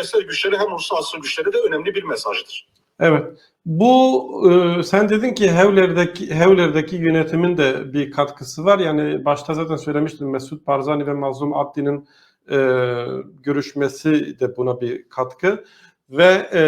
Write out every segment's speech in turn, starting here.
küresel güçlere hem uluslararası güçlere de önemli bir mesajdır. Evet. Bu e, sen dedin ki Hevler'deki Hevler'deki yönetimin de bir katkısı var. Yani başta zaten söylemiştim Mesut Barzani ve Mazlum Abdi'nin e, görüşmesi de buna bir katkı. Ve e,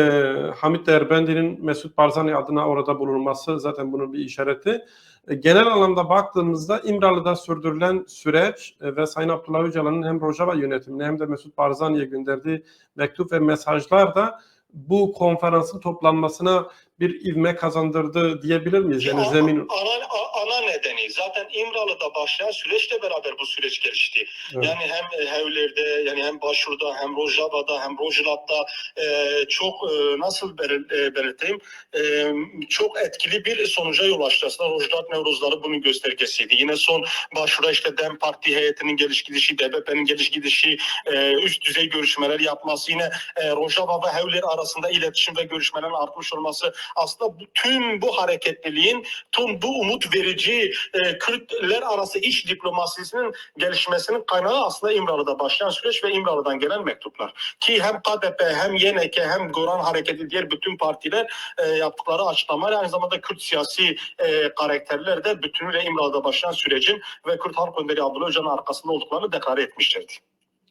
Hamit Erbendi'nin Mesut Barzani adına orada bulunması zaten bunun bir işareti. E, genel anlamda baktığımızda İmralı'da sürdürülen süreç e, ve Sayın Abdullah Öcalan'ın hem Rojava yönetimine hem de Mesut Barzani'ye gönderdiği mektup ve mesajlar da bu konferansın toplanmasına bir ivme kazandırdı diyebilir miyiz? Yani Ana- zemin ana, ana nedeni zaten İmralı'da başlayan süreçle beraber bu süreç gelişti. Evet. Yani hem Hevler'de yani hem Başur'da hem Rojava'da hem Rojlat'ta e, çok e, nasıl belir- e, belirteyim e, çok etkili bir sonuca yol açtı. Aslında Rojlat Nevruzları bunun göstergesiydi. Yine son Başur'a işte DEM Parti heyetinin geliş gidişi, DBP'nin geliş gidişi, e, üst düzey görüşmeler yapması, yine e, Rojava ve Hevler arasında iletişim ve görüşmelerin artmış olması aslında bu- tüm bu hareketliliğin, tüm bu umut verici e, Kürtler arası iş diplomasisinin gelişmesinin kaynağı aslında İmralı'da başlayan süreç ve İmralı'dan gelen mektuplar. Ki hem KDP hem YNK hem Goran Hareketi diğer bütün partiler e, yaptıkları açıklamalar aynı zamanda Kürt siyasi e, karakterler de bütünüyle İmralı'da başlayan sürecin ve Kürt Halk Önderi Abdullah Öcalan'ın arkasında olduklarını deklare etmişlerdi.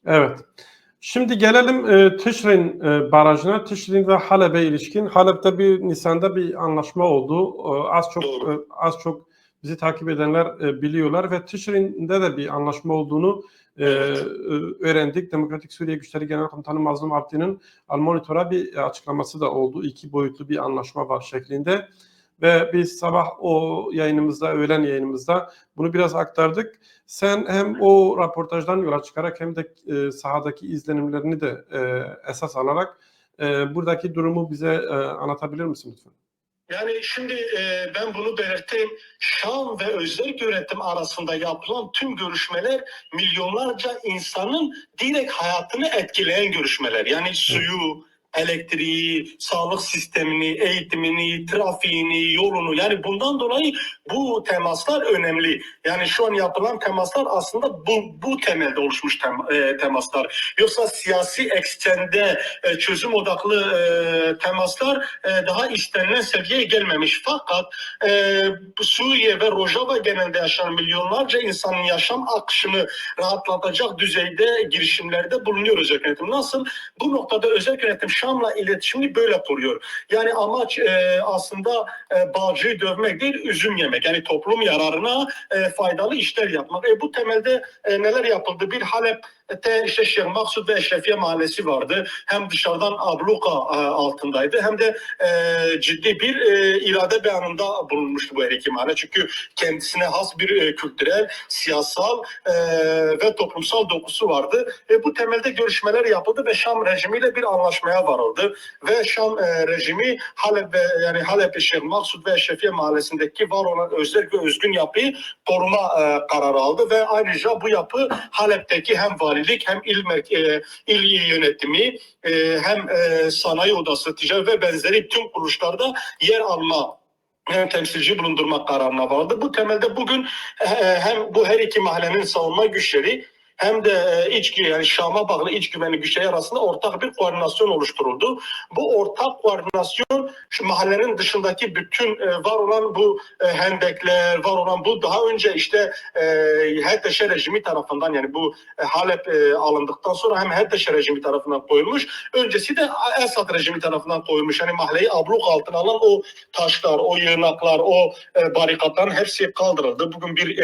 Evet. Şimdi gelelim e, Tişrin e, barajına. Tişrin ve Halep'e ilişkin. Halep'te bir Nisan'da bir anlaşma oldu. E, az çok e, az çok bizi takip edenler e, biliyorlar ve Tişrin'de de bir anlaşma olduğunu e, Evet. e, öğrendik. Demokratik Suriye Güçleri Genel Komutanı Mazlum Abdi'nin Al Monitor'a bir açıklaması da oldu. İki boyutlu bir anlaşma var şeklinde. Ve biz sabah o yayınımızda, öğlen yayınımızda bunu biraz aktardık. Sen hem o raportajdan yola çıkarak hem de e, sahadaki izlenimlerini de e, esas alarak e, buradaki durumu bize e, anlatabilir misin lütfen? Yani şimdi e, ben bunu belirteyim. Şam ve özel yönetim arasında yapılan tüm görüşmeler milyonlarca insanın direkt hayatını etkileyen görüşmeler. Yani suyu, elektriği, sağlık sistemini, eğitimini, trafiğini, yolunu yani bundan dolayı bu temaslar önemli. Yani şu an yapılan temaslar aslında bu, bu temelde oluşmuş tem- e, temaslar. Yoksa siyasi eksende e, çözüm odaklı e, temaslar e, daha istenilen seviyeye gelmemiş. Fakat e, Suriye ve Rojava genelinde yaşayan milyonlarca insanın yaşam akışını rahatlatacak düzeyde girişimlerde bulunuyor özel yönetim. Nasıl? Bu noktada özel yönetim Şam'la iletişimini böyle kuruyor. Yani amaç e, aslında e, bağcıyı dövmek değil, üzüm yemek. Yani toplum yararına e, faydalı işler yapmak. E, bu temelde e, neler yapıldı? Bir Halep'te işte Şeyh Maksud ve Eşrefiye Mahallesi vardı. Hem dışarıdan abluka e, altındaydı hem de e, ciddi bir e, irade beyanında bulunmuştu bu her iki. Çünkü kendisine has bir e, kültürel, siyasal e, ve toplumsal dokusu vardı. E, bu temelde görüşmeler yapıldı ve Şam rejimiyle bir anlaşmaya varıldı. Ve Şam e, rejimi Halep ve yani Halep Şeyh Maksud ve Eşrefiye Mahallesi'ndeki var olan özel ve özgün yapıyı koruma e, kararı aldı ve ayrıca bu yapı Halep'teki hem valilik hem il, e, il yönetimi e, hem e, sanayi odası, ticaret ve benzeri tüm kuruluşlarda yer alma hem temsilci bulundurmak kararına vardı. Bu temelde bugün e, hem bu her iki mahallenin savunma güçleri hem de e, iç yani Şam'a bağlı iç güvenlik güçleri arasında ortak bir koordinasyon oluşturuldu. Bu ortak koordinasyon şu mahallenin dışındaki bütün e, var olan bu e, hendekler, var olan bu daha önce işte HTŞ rejimi tarafından yani bu Halep alındıktan sonra hem HTŞ rejimi tarafından koyulmuş. Öncesi de Esad rejimi tarafından koyulmuş. Yani mahalleyi abluk altına alan o taşlar, o yığınaklar, o barikatların hepsi kaldırıldı. Bugün bir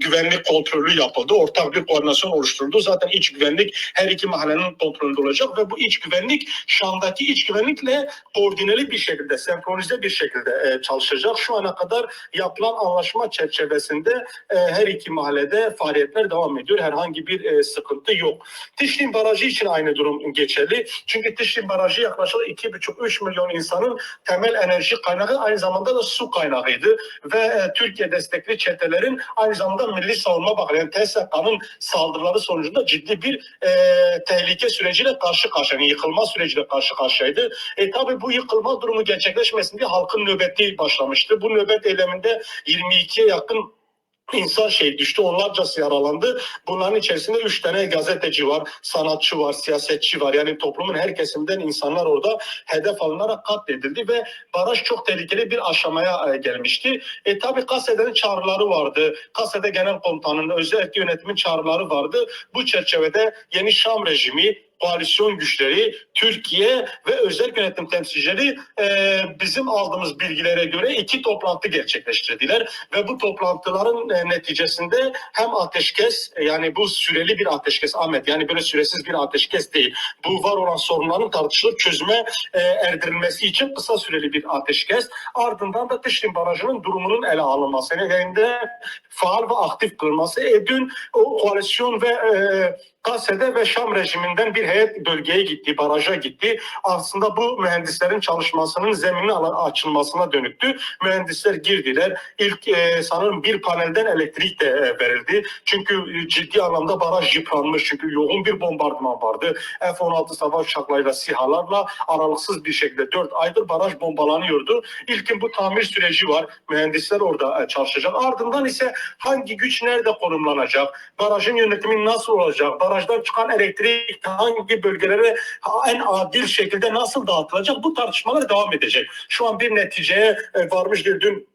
güvenlik kontrolü yapıldı. Ortak bir koordinasyon oluşturuldu. Zaten iç güvenlik her iki mahallenin kontrolünde olacak ve bu iç güvenlik Şam'daki iç güvenlikle koordineli bir şekilde, senkronize bir şekilde e, çalışacak. Şu ana kadar yapılan anlaşma çerçevesinde e, her iki mahallede faaliyetler devam ediyor. Herhangi bir e, sıkıntı yok. Tişlin Barajı için aynı durum geçerli. Çünkü Tişlin Barajı yaklaşık 2,5-3 milyon insanın temel enerji kaynağı aynı zamanda da su kaynağıydı. Ve e, Türkiye destekli çetelerin aynı zamanda Milli Savunma Bakanı yani TSK'nın saldırıları sonucunda ciddi bir e, tehlike süreciyle karşı karşıya, yani yıkılma süreciyle karşı karşıyaydı. E tabi bu yıkılma durumu gerçekleşmesin diye halkın nöbeti başlamıştı. Bu nöbet eyleminde 22'ye yakın insan şey düştü, onlarcası yaralandı. Bunların içerisinde üç tane gazeteci var, sanatçı var, siyasetçi var. Yani toplumun her kesiminden insanlar orada hedef alınarak katledildi ve baraj çok tehlikeli bir aşamaya e, gelmişti. E tabi Kasede'nin çağrıları vardı. Kasede Genel Komutanı'nın özellikle yönetimin çağrıları vardı. Bu çerçevede yeni Şam rejimi koalisyon güçleri, Türkiye ve özel yönetim temsilcileri e, bizim aldığımız bilgilere göre iki toplantı gerçekleştirdiler ve bu toplantıların e, neticesinde hem ateşkes e, yani bu süreli bir ateşkes Ahmet yani böyle süresiz bir ateşkes değil. Bu var olan sorunların tartışılıp çözüme e, erdirilmesi için kısa süreli bir ateşkes. Ardından da Tişrin Barajı'nın durumunun ele alınması. Yani faal ve aktif kılması. E, dün o koalisyon ve e, Kase'de ve Şam rejiminden bir bölgeye gitti, baraja gitti. Aslında bu mühendislerin çalışmasının zemini açılmasına dönüktü. Mühendisler girdiler. İlk e, sanırım bir panelden elektrik de e, verildi. Çünkü e, ciddi anlamda baraj yıpranmış. Çünkü yoğun bir bombardıman vardı. F-16 savaş uçaklarıyla, SİHA'larla aralıksız bir şekilde 4 aydır baraj bombalanıyordu. İlkin bu tamir süreci var. Mühendisler orada e, çalışacak. Ardından ise hangi güç nerede konumlanacak? Barajın yönetimi nasıl olacak? Barajdan çıkan elektrik hangi bölgelere en adil şekilde nasıl dağıtılacak? Bu tartışmalar devam edecek. Şu an bir neticeye e, varmış değil. Dün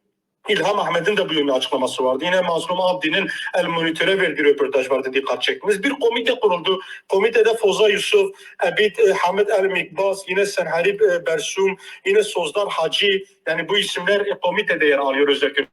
İlham Ahmet'in de bu yönlü açıklaması vardı. Yine Mazlum Abdi'nin El Monitör'e verdiği röportaj vardı dikkat çektiniz. Bir komite kuruldu. Komitede Foza Yusuf, Ebit e, Hamed El Mikbas, yine Senharip e, Bersum, yine Sozdar Hacı. Yani bu isimler e, komitede yer alıyor özellikle.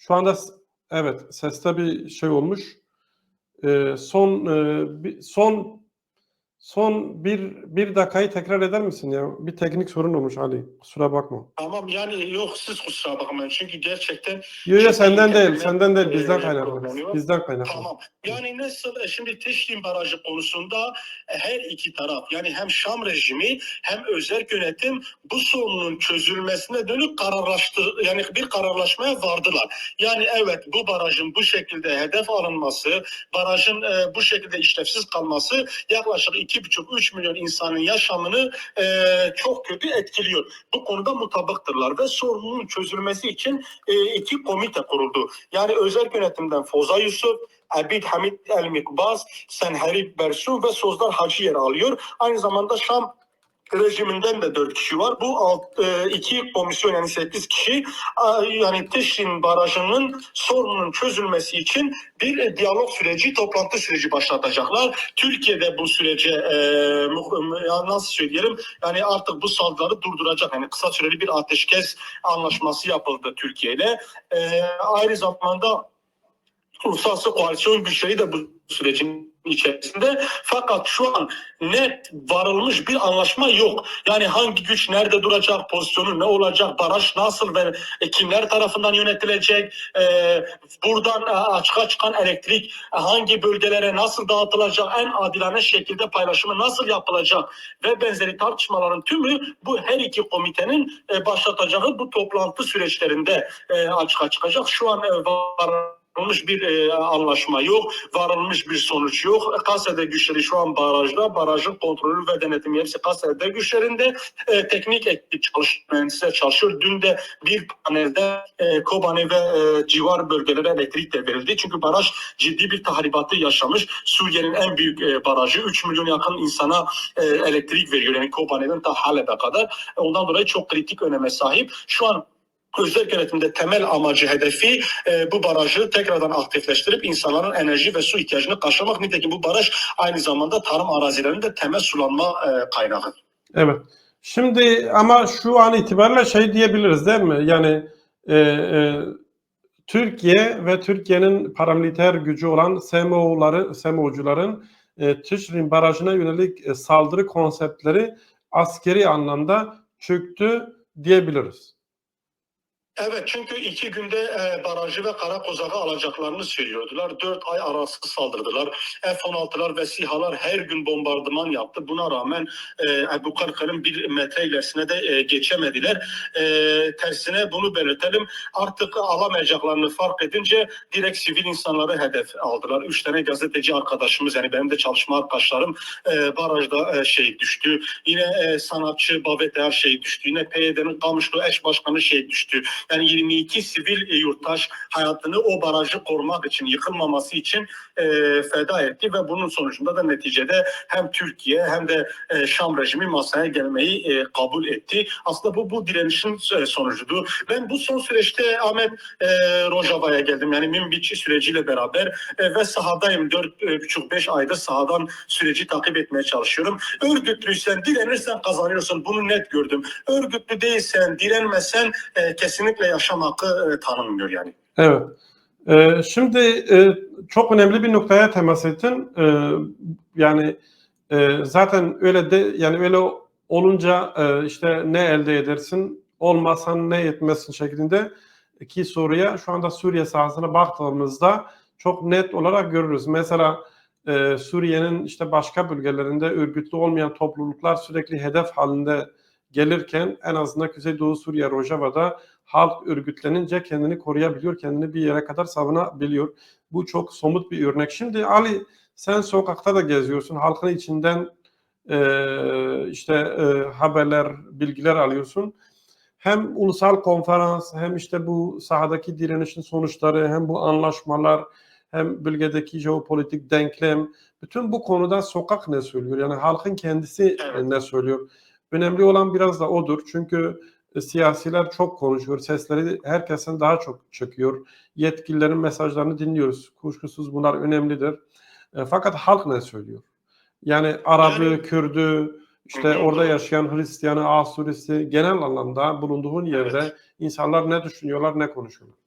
Şu anda evet seste bir şey olmuş. Ee, son e, son son bir bir dakikayı tekrar eder misin ya? Bir teknik sorun olmuş Ali. Kusura bakma. Tamam yani yok siz kusura bakmayın çünkü gerçekten Yok Çünkü senden değil, senden değil. e, Bizden problem kaynaklı. Bizden kaynaklı. Tamam. Yani nasıl e, şimdi Teşrin Barajı konusunda e, her iki taraf yani hem Şam rejimi hem özel yönetim bu sorunun çözülmesine dönük kararlaştı yani bir kararlaşmaya vardılar. Yani evet bu barajın bu şekilde hedef alınması, barajın e, bu şekilde işlevsiz kalması yaklaşık 2,5-3 milyon insanın yaşamını e, çok kötü etkiliyor. Bu konuda mutabıktırlar ve sorunun çözülmesi için e, iki komite kuruldu. Yani özel yönetimden Foza Yusuf, Abid Hamid El Mikbaz, Senherib Bersu ve Sozdar Hacı yer alıyor. Aynı zamanda Şam rejiminden de dört kişi var. Bu alt, e, iki komisyon yani sekiz kişi a, yani Teşrin Barajı'nın sorunun çözülmesi için bir e, diyalog süreci, toplantı süreci başlatacaklar. Türkiye'de bu sürece e, nasıl söyleyelim yani artık bu saldırıları durduracak. Yani kısa süreli bir ateşkes anlaşması yapıldı Türkiye ile. E, aynı zamanda uluslararası koalisyon güçleri de bu sürecin içerisinde. Fakat şu an net varılmış bir anlaşma yok. Yani hangi güç nerede duracak, pozisyonu ne olacak, baraj nasıl ve e, kimler tarafından yönetilecek, e, buradan e, açığa çıkan elektrik e, hangi bölgelere nasıl dağıtılacak, en adilane şekilde paylaşımı nasıl yapılacak ve benzeri tartışmaların tümü bu her iki komitenin başlatacağı bu toplantı süreçlerinde e, açığa çıkacak. Şu an e, var varılmış bir e, anlaşma yok, varılmış bir sonuç yok. Kasede güçleri şu an barajda, barajın kontrolü ve denetimi hepsi Kasede güçlerinde. E, teknik ekip çalışıyor, mühendisler çalışıyor. Dün de bir panelde e, Kobani ve e, civar bölgelere elektrik de verildi. Çünkü baraj ciddi bir tahribatı yaşamış. Suriye'nin en büyük e, barajı 3 milyon yakın insana e, elektrik veriyor. Yani Kobani'den ta Halep'e kadar. E, ondan dolayı çok kritik öneme sahip. Şu an özel yönetimde temel amacı hedefi e, bu barajı tekrardan aktifleştirip insanların enerji ve su ihtiyacını karşılamak. Nitekim bu baraj aynı zamanda tarım arazilerinin de temel sulanma e, kaynağı. Evet. Şimdi ama şu an itibariyle şey diyebiliriz değil mi? Yani e, e, Türkiye ve Türkiye'nin paramiliter gücü olan SMO'ları, SMO'cuların e, Tüçrin Barajı'na yönelik e, saldırı konseptleri askeri anlamda çöktü diyebiliriz. Evet çünkü iki günde e, barajı ve Karakozak'ı alacaklarını söylüyordular. Dört ay arası saldırdılar. F-16'lar ve SİHA'lar her gün bombardıman yaptı. Buna rağmen e, Ebu Karkar'ın bir metre ilerisine de e, geçemediler. E, tersine bunu belirtelim. Artık alamayacaklarını fark edince direkt sivil insanları hedef aldılar. Üç tane gazeteci arkadaşımız yani benim de çalışma arkadaşlarım e, barajda e, şey düştü. Yine e, sanatçı Babet Er şey düştü. Yine PYD'nin Kamışlı eş başkanı şey düştü. Yani 22 sivil e, yurttaş hayatını o barajı korumak için, yıkılmaması için e, feda etti ve bunun sonucunda da neticede hem Türkiye hem de e, Şam rejimi masaya gelmeyi e, kabul etti. Aslında bu bu direnişin e, sonucudur. Ben bu son süreçte Ahmet e, Rojava'ya geldim. Yani Minbiçi süreciyle beraber e, ve sahadayım. 4,5-5 aydır sahadan süreci takip etmeye çalışıyorum. Örgütlüysen, direnirsen kazanıyorsun. Bunu net gördüm. Örgütlü değilsen, direnmesen e, kesinlikle yaşam hakkı e, tanınmıyor yani. Evet. Ee, şimdi e, çok önemli bir noktaya temas ettin. Ee, yani e, zaten öyle de yani öyle olunca e, işte ne elde edersin, olmazsan ne etmezsin şeklinde ki soruya şu anda Suriye sahasına baktığımızda çok net olarak görürüz. Mesela e, Suriye'nin işte başka bölgelerinde örgütlü olmayan topluluklar sürekli hedef halinde gelirken en azından Kuzeydoğu Suriye Rojava'da halk örgütlenince kendini koruyabiliyor, kendini bir yere kadar savunabiliyor. Bu çok somut bir örnek. Şimdi Ali sen sokakta da geziyorsun, halkın içinden e, işte e, haberler, bilgiler alıyorsun. Hem ulusal konferans, hem işte bu sahadaki direnişin sonuçları, hem bu anlaşmalar, hem bölgedeki jeopolitik denklem, bütün bu konuda sokak ne söylüyor? Yani halkın kendisi Evet. ne söylüyor? Önemli olan biraz da odur. Çünkü siyasiler çok konuşuyor. Sesleri herkesin daha çok çıkıyor. Yetkililerin mesajlarını dinliyoruz. Kuşkusuz bunlar önemlidir. E, fakat halk ne söylüyor? Yani Arabı, Yani- Kürdü, işte orada yaşayan Hristiyanı, Asurisi genel anlamda bulunduğun yerde Evet. insanlar ne düşünüyorlar, ne konuşuyorlar?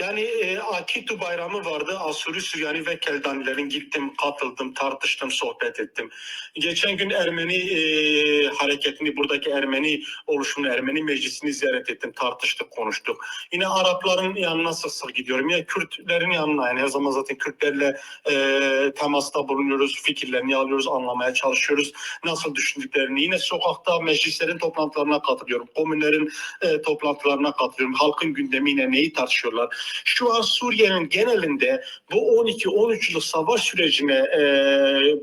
Yani e, Akitu bayramı vardı. Asuri, Süryani ve Keldanilerin gittim, katıldım, tartıştım, sohbet ettim. Geçen gün Ermeni e, hareketini, buradaki Ermeni oluşumunu, Ermeni meclisini ziyaret ettim, tartıştık, konuştuk. Yine Arapların yanına sık sık gidiyorum. Yine Kürtlerin yanına, yani her zaman zaten Kürtlerle e, temasta bulunuyoruz, fikirlerini alıyoruz, anlamaya çalışıyoruz. Nasıl düşündüklerini. Yine sokakta meclislerin toplantılarına katılıyorum. Komünlerin e, toplantılarına katılıyorum. Halkın gündemiyle neyi tartışıyorlar? Şu an Suriye'nin genelinde bu 12-13 yıllık savaş sürecine e,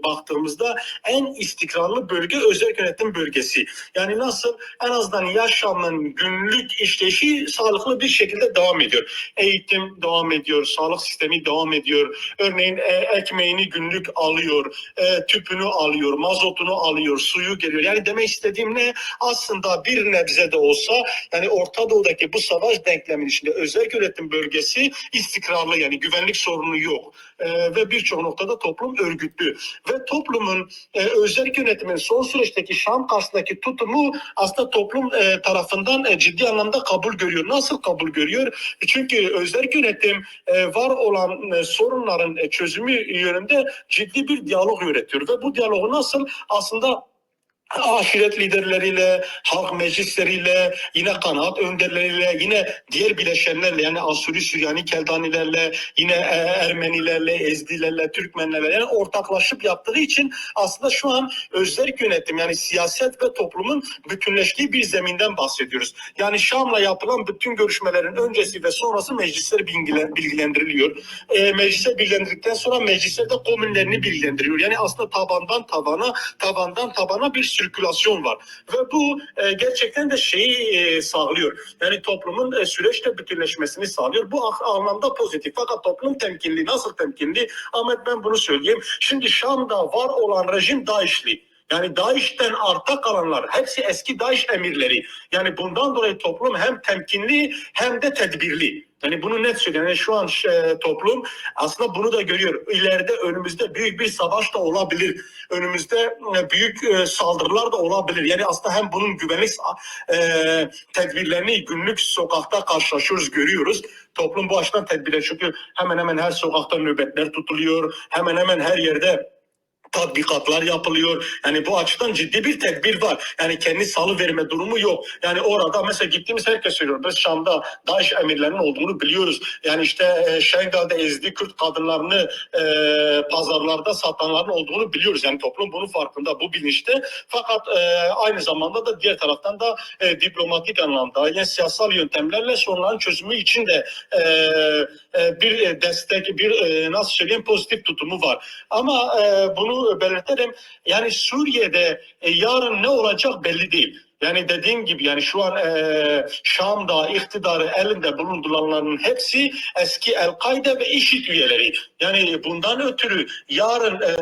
baktığımızda en istikrarlı bölge özel yönetim bölgesi. Yani nasıl en azından yaşamın günlük işleyişi sağlıklı bir şekilde devam ediyor. Eğitim devam ediyor, sağlık sistemi devam ediyor. Örneğin e, ekmeğini günlük alıyor, e, tüpünü alıyor, mazotunu alıyor, suyu geliyor. Yani demek istediğim ne? Aslında bir nebze de olsa yani Orta Doğu'daki bu savaş denklemin içinde özel yönetim bölgesi istikrarlı yani güvenlik sorunu yok. Ee, ve birçok noktada toplum örgütlü. Ve toplumun e, özel yönetimin son süreçteki Şam karşısındaki tutumu aslında toplum e, tarafından e, ciddi anlamda kabul görüyor. Nasıl kabul görüyor? Çünkü özel yönetim e, var olan e, sorunların e, çözümü yönünde ciddi bir diyalog üretiyor. Ve bu diyalogu nasıl? Aslında aşiret liderleriyle, halk meclisleriyle, yine kanaat önderleriyle, yine diğer bileşenlerle yani Asuri, Süryani, Keldanilerle, yine e, Ermenilerle, Ezdilerle, Türkmenlerle yani ortaklaşıp yaptığı için aslında şu an özerk yönetim yani siyaset ve toplumun bütünleştiği bir zeminden bahsediyoruz. Yani Şam'la yapılan bütün görüşmelerin öncesi ve sonrası meclisler bilgilen- bilgilendiriliyor. E, meclise bilgilendirdikten sonra meclisler de komünlerini bilgilendiriyor. Yani aslında tabandan tabana, tabandan tabana bir sirkülasyon var. Ve bu e, gerçekten de şeyi e, sağlıyor. Yani toplumun e, süreçte bütünleşmesini sağlıyor. Bu anlamda pozitif. Fakat toplum temkinli. Nasıl temkinli? Ahmet ben bunu söyleyeyim. Şimdi Şam'da var olan rejim DAEŞ'li. Yani DAEŞ'ten arta kalanlar hepsi eski DAEŞ emirleri. Yani bundan dolayı toplum hem temkinli hem de tedbirli. Yani bunu net söylüyorum. Yani şu an e, toplum aslında bunu da görüyor. İleride önümüzde büyük bir savaş da olabilir. Önümüzde e, büyük e, saldırılar da olabilir. Yani aslında hem bunun güvenlik tedbirlerini günlük sokakta karşılaşıyoruz, görüyoruz. Toplum bu açıdan tedbirler çünkü hemen hemen her sokakta nöbetler tutuluyor. Hemen hemen her yerde tatbikatlar yapılıyor. Yani bu açıdan ciddi bir tedbir var. Yani kendi salı verme durumu yok. Yani orada mesela gittiğimiz herkes söylüyor. Biz Şam'da DAEŞ emirlerinin olduğunu biliyoruz. Yani işte e, Şengal'de ezdi Kürt kadınlarını e, pazarlarda satanların olduğunu biliyoruz. Yani toplum bunun farkında, bu bilinçte. Fakat e, aynı zamanda da diğer taraftan da e, diplomatik anlamda yani siyasal yöntemlerle sorunların çözümü için de e, e, bir e, destek, bir e, nasıl söyleyeyim pozitif tutumu var. Ama e, bunu belirtelim. Yani Suriye'de e, yarın ne olacak belli değil. Yani dediğim gibi yani şu an e, Şam'da iktidarı elinde bulunduranların hepsi eski El-Kaide ve IŞİD üyeleri. Yani bundan ötürü yarın e,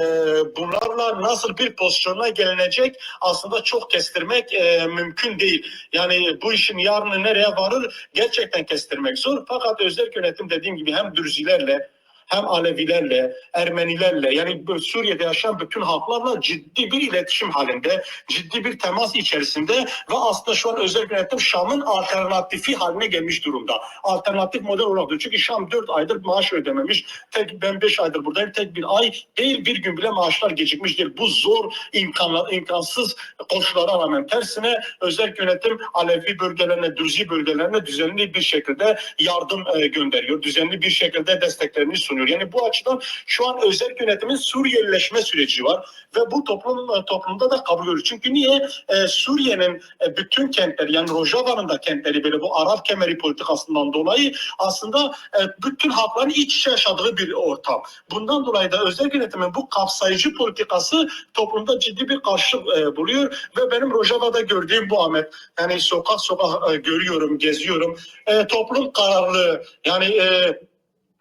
bunlarla nasıl bir pozisyona gelinecek aslında çok kestirmek e, mümkün değil. Yani bu işin yarını nereye varır gerçekten kestirmek zor. Fakat özel yönetim dediğim gibi hem Dürzilerle hem Alevilerle, Ermenilerle yani Suriye'de yaşayan bütün halklarla ciddi bir iletişim halinde, ciddi bir temas içerisinde ve aslında şu an özel yönetim Şam'ın alternatifi haline gelmiş durumda. Alternatif model olarak çünkü Şam 4 aydır maaş ödememiş. Tek ben 5 aydır buradayım. Tek bir ay değil bir gün bile maaşlar gecikmiş değil. Bu zor imkanlar, imkansız koşullara rağmen tersine özel yönetim Alevi bölgelerine, Dürzi bölgelerine düzenli bir şekilde yardım e, gönderiyor. Düzenli bir şekilde desteklerini sunuyor. Yani bu açıdan şu an özel yönetimin Suriyelileşme süreci var ve bu toplum e, toplumda da kabul görüyor. Çünkü niye? E, Suriye'nin e, bütün kentleri yani Rojava'nın da kentleri böyle bu Arap kemeri politikasından dolayı aslında e, bütün halkların iç içe yaşadığı bir ortam. Bundan dolayı da özel yönetimin bu kapsayıcı politikası toplumda ciddi bir karşılık buluyor ve benim Rojava'da gördüğüm bu Ahmet. Yani sokak sokak görüyorum, geziyorum. E, toplum kararlı. Yani e,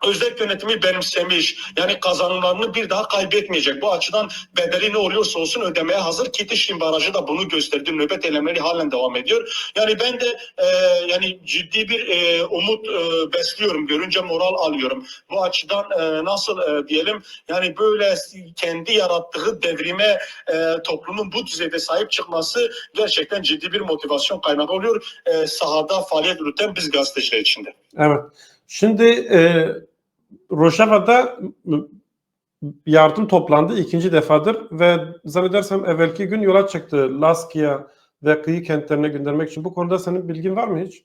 özel yönetimi benimsemiş. Yani kazanımlarını bir daha kaybetmeyecek. Bu açıdan bedeli ne oluyorsa olsun ödemeye hazır. Kitişin Barajı da bunu gösterdi. Nöbet eylemleri halen devam ediyor. Yani ben de e, yani ciddi bir e, umut e, besliyorum. Görünce moral alıyorum. Bu açıdan e, nasıl e, diyelim yani böyle kendi yarattığı devrime e, toplumun bu düzeyde sahip çıkması gerçekten ciddi bir motivasyon kaynağı oluyor. E, sahada faaliyet yürüten biz gazeteciler içinde. Evet. Şimdi e, Rojava'da yardım toplandı ikinci defadır ve zannedersem evvelki gün yola çıktı Laskiya ve kıyı kentlerine göndermek için. Bu konuda senin bilgin var mı hiç?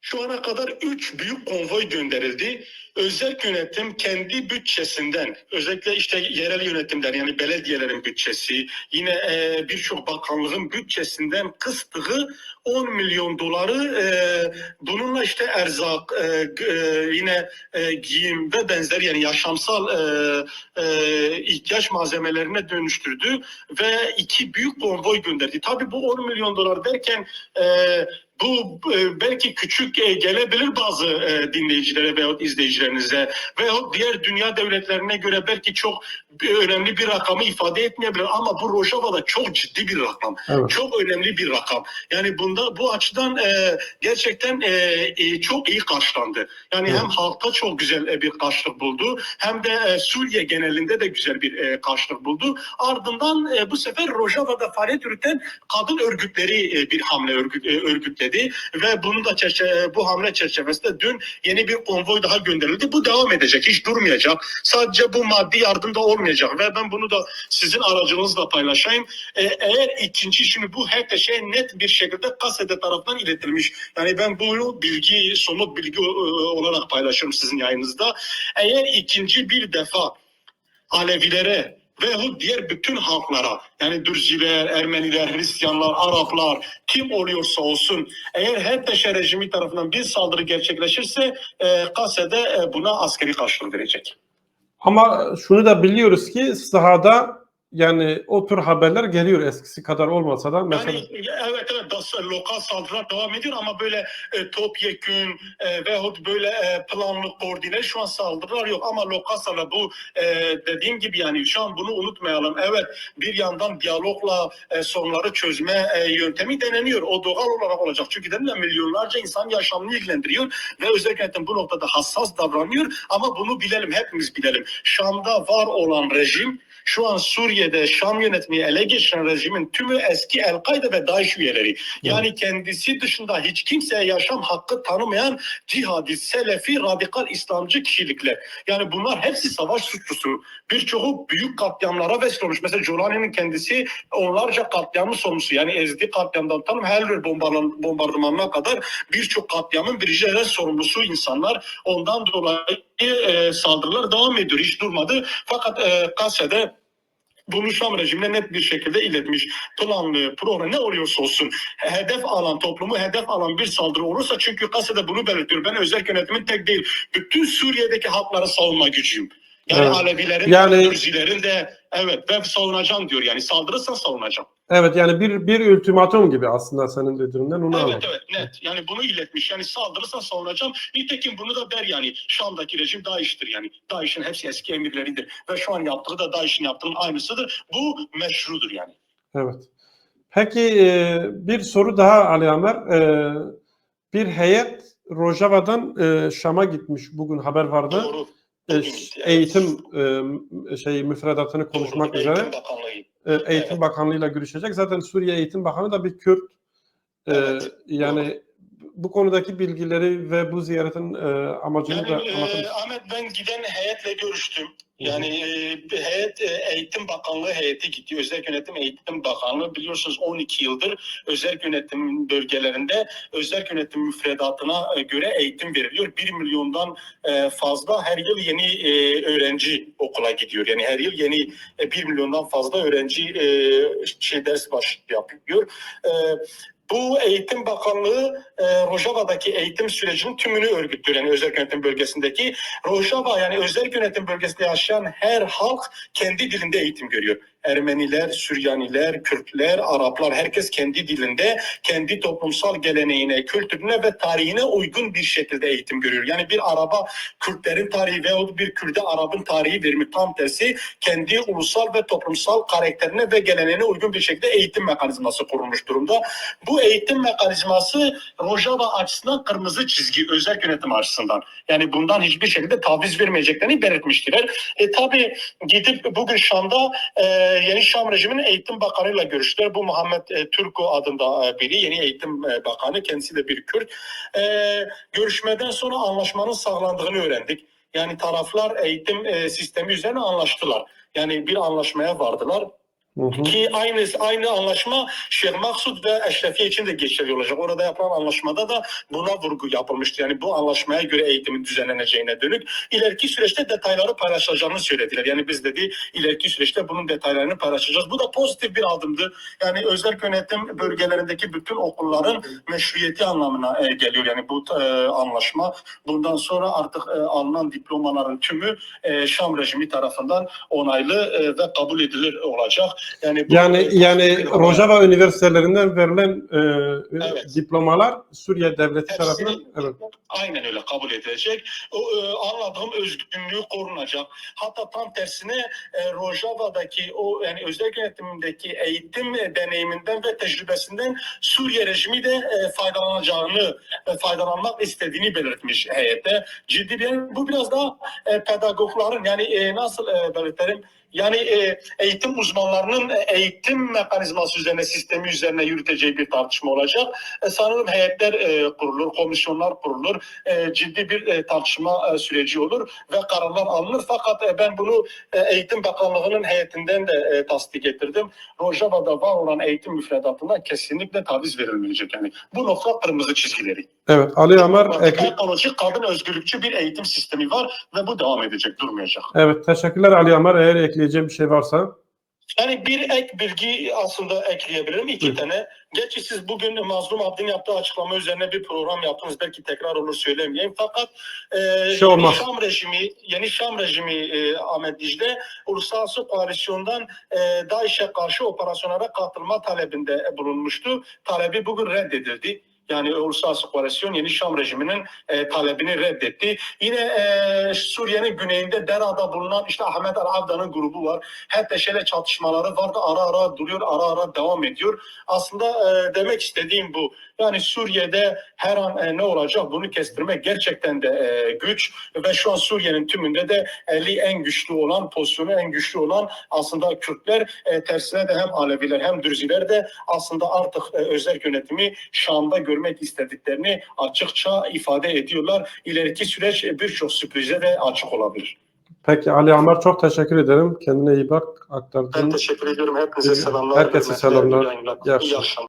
Şu ana kadar 3 büyük konvoy gönderildi. Özel yönetim kendi bütçesinden, özellikle işte yerel yönetimler yani belediyelerin bütçesi, yine e, birçok bakanlığın bütçesinden kıstığı 10 milyon doları e, bununla işte erzak, e, e, yine e, giyim ve benzeri yani yaşamsal e, e, ihtiyaç malzemelerine dönüştürdü ve iki büyük konvoy gönderdi. Tabii bu 10 milyon dolar derken e, bu e, belki küçük e, gelebilir bazı e, dinleyicilere veyahut izleyicilerinize veyahut diğer dünya devletlerine göre belki çok önemli bir rakamı ifade etmeyebilir ama bu Rojava'da çok ciddi bir rakam. Evet. Çok önemli bir rakam. Yani bunda bu açıdan e, gerçekten e, e, çok iyi karşılandı. Yani Evet. hem halkta çok güzel e, bir karşılık buldu hem de e, Suriye genelinde de güzel bir e, karşılık buldu. Ardından e, bu sefer Rojava'da faaliyet yürüten kadın örgütleri e, bir hamle örgüt, e, örgütledi ve bunun da çerçeve, bu hamle çerçevesinde dün yeni bir konvoy daha gönderildi. Bu devam edecek, hiç durmayacak. Sadece bu maddi yardım da olmayacak ve ben bunu da sizin aracınızla paylaşayım. E, eğer ikinci şimdi bu her şey net bir şekilde kasede tarafından iletilmiş. Yani ben bunu bilgi, somut bilgi e, olarak paylaşıyorum sizin yayınınızda. Eğer ikinci bir defa Alevilere veyahut diğer bütün halklara yani Dürziler, Ermeniler, Hristiyanlar, Araplar kim oluyorsa olsun eğer HDP rejimi tarafından bir saldırı gerçekleşirse e, Kase'de e, buna askeri karşılık verecek. Ama şunu da biliyoruz ki sahada yani o tür haberler geliyor eskisi kadar olmasa da mesela Yani evet evet das, lokal saldırılar devam ediyor ama böyle e, topyekün e, veyahut böyle e, planlı koordine şu an saldırılar yok ama lokal saldırı bu e, dediğim gibi yani şu an bunu unutmayalım. Evet bir yandan diyalogla e, sorunları çözme e, yöntemi deneniyor. O doğal olarak olacak. Çünkü dedim ya milyonlarca insan yaşamını ilgilendiriyor ve özellikle bu noktada hassas davranıyor ama bunu bilelim hepimiz bilelim. Şam'da var olan rejim şu an Suriye'de Şam yönetmeyi ele geçiren rejimin tümü eski El-Kaide ve DAEŞ üyeleri. Yani kendisi dışında hiç kimseye yaşam hakkı tanımayan cihadi, selefi, radikal İslamcı kişilikler. Yani bunlar hepsi savaş suçlusu. Birçoğu büyük katliamlara vesile olmuş. Mesela Jolani'nin kendisi onlarca katliamın sorumlusu. Yani Ezdi katliamdan tanım Helver bombardıman, bombardımanına kadar birçok katliamın ele sorumlusu insanlar. Ondan dolayı e, saldırılar devam ediyor. Hiç durmadı. Fakat e, Kasya'da bunu Şam rejimine net bir şekilde iletmiş. Planlı, program ne oluyorsa olsun hedef alan toplumu hedef alan bir saldırı olursa çünkü Kasya'da bunu belirtiyor. Ben özel yönetimin tek değil. Bütün Suriye'deki halkları savunma gücüyüm. Yani Evet. Alevilerin, Yani- Kürzilerin de evet ben savunacağım diyor. Yani saldırırsan savunacağım. evet yani bir bir ultimatum gibi aslında senin dediğinden onu Evet anladım. evet net. Yani bunu iletmiş. Yani saldırırsan savunacağım. Nitekim bunu da der yani. Şam'daki rejim DAEŞ'tir yani. DAEŞ'in hepsi eski emirleridir. Ve şu an yaptığı da DAEŞ'in yaptığının aynısıdır. Bu meşrudur yani. Evet. Peki e, bir soru daha Ali Amer. E, bir heyet Rojava'dan e, Şam'a gitmiş. Bugün haber vardı. Doğru. E, eğitim e, şey müfredatını konuşmak Doğru. üzere. Eğitim Bakanlığı. E, Eğitim Evet. Bakanlığı'yla görüşecek. Zaten Suriye Eğitim Bakanı da bir Kürt. E, Evet, yani bu konudaki bilgileri ve bu ziyaretin e, amacını Yani da e, anlatır mısın? Ahmet ben giden heyetle görüştüm. Yani e, heyet e, Eğitim Bakanlığı heyeti gitti. Özel Yönetim Eğitim Bakanlığı biliyorsunuz 12 yıldır özel yönetim bölgelerinde özel yönetim müfredatına e, göre eğitim veriliyor. 1 milyondan e, fazla her yıl yeni e, öğrenci okula gidiyor. Yani her yıl yeni e, 1 milyondan fazla öğrenci e, şey ders başı yapıyor. E, bu Eğitim Bakanlığı e, Rojava'daki eğitim sürecinin tümünü örgütlüyor. Yani özel yönetim bölgesindeki Rojava yani özel yönetim bölgesinde yaşayan her halk kendi dilinde eğitim görüyor. Ermeniler, Süryaniler, Kürtler, Araplar herkes kendi dilinde, kendi toplumsal geleneğine, kültürüne ve tarihine uygun bir şekilde eğitim görüyor. Yani bir Araba Kürtlerin tarihi veyahut bir Kürt'e Arap'ın tarihi verimi tam tersi kendi ulusal ve toplumsal karakterine ve geleneğine uygun bir şekilde eğitim mekanizması kurulmuş durumda. Bu eğitim mekanizması Rojava açısından kırmızı çizgi özel yönetim açısından. Yani bundan hiçbir şekilde taviz vermeyeceklerini belirtmiştiler. E tabi gidip bugün Şam'da e, yeni Şam rejiminin eğitim bakanıyla görüştüler. Bu Muhammed e, Türko adında e, biri. Yeni eğitim e, bakanı. Kendisi de bir Kürt. E, görüşmeden sonra anlaşmanın sağlandığını öğrendik. Yani taraflar eğitim e, sistemi üzerine anlaştılar. Yani bir anlaşmaya vardılar. Hı hı. Ki aynı aynı anlaşma Şeyh Maksud ve Eşrefiye için de geçerli olacak. Orada yapılan anlaşmada da buna vurgu yapılmıştı. Yani bu anlaşmaya göre eğitimin düzenleneceğine dönük. İleriki süreçte detayları paylaşacağını söylediler. Yani biz dedi ileriki süreçte bunun detaylarını paylaşacağız. Bu da pozitif bir adımdı. Yani özel yönetim bölgelerindeki bütün okulların meşruiyeti anlamına e, geliyor. Yani bu e, anlaşma bundan sonra artık e, alınan diplomaların tümü e, Şam rejimi tarafından onaylı e, ve kabul edilir olacak. Yani bu, Yani yani. Rojava üniversitelerinden verilen e, Evet. diplomalar Suriye devleti Hepsini tarafından evet. aynen öyle kabul edilecek. O, e, anladığım özgünlüğü korunacak. Hatta tam tersine e, Rojava'daki o yani özel yönetimindeki eğitim e, deneyiminden ve tecrübesinden Suriye rejimi de e, faydalanacağını, e, faydalanmak istediğini belirtmiş heyette. Ciddi bir bu biraz daha e, pedagogların yani e, nasıl e, belirtelim yani e, eğitim uzmanlarının e, eğitim mekanizması üzerine, sistemi üzerine yürüteceği bir tartışma olacak. E, sanırım heyetler e, kurulur, komisyonlar kurulur. E, ciddi bir e, tartışma e, süreci olur ve kararlar alınır. Fakat e, ben bunu e, Eğitim Bakanlığı'nın heyetinden de e, tasdik ettirdim. Rojava'da var olan eğitim müfredatından kesinlikle taviz verilmeyecek. Yani bu nokta kırmızı çizgileri. Evet Ali ekli- ekolojik, kadın özgürlükçü bir eğitim sistemi var ve bu devam edecek, durmayacak. Evet teşekkürler Ali Amar. Eğer ekleyeceğim bir şey varsa. Yani bir ek bilgi aslında ekleyebilirim. iki Buyur. tane. Gerçi siz bugün Mazlum Abdi'nin yaptığı açıklama üzerine bir program yaptınız. Belki tekrar olur söylemeyeyim. Fakat e, Şey yeni. Şam rejimi, yeni Şam rejimi e, Ahmet Dicle uluslararası koalisyondan e, DAEŞ'e karşı operasyonlara katılma talebinde bulunmuştu. Talebi bugün reddedildi. Yani uluslararası koalisyon yeni Şam rejiminin e, talebini reddetti. Yine e, Suriye'nin güneyinde Dera'da bulunan işte Ahmet Al-Avda'nın grubu var. Hep de şöyle çatışmaları vardı. Ara ara duruyor, ara ara devam ediyor. Aslında e, demek istediğim bu. Yani Suriye'de her an e, ne olacak bunu kestirmek gerçekten de e, güç ve şu an Suriye'nin tümünde de eli en güçlü olan, pozisyonu en güçlü olan aslında Kürtler e, tersine de hem Aleviler hem Dürziler de aslında artık e, özel yönetimi Şam'da görmek istediklerini açıkça ifade ediyorlar. İleriki süreç birçok sürprize de açık olabilir. Peki Ali Amar çok teşekkür ederim. Kendine iyi bak. Ben Aktardığın teşekkür ediyorum. Hepinize Herkese selamlar. selamlar. Hürmetler, İyi akşamlar.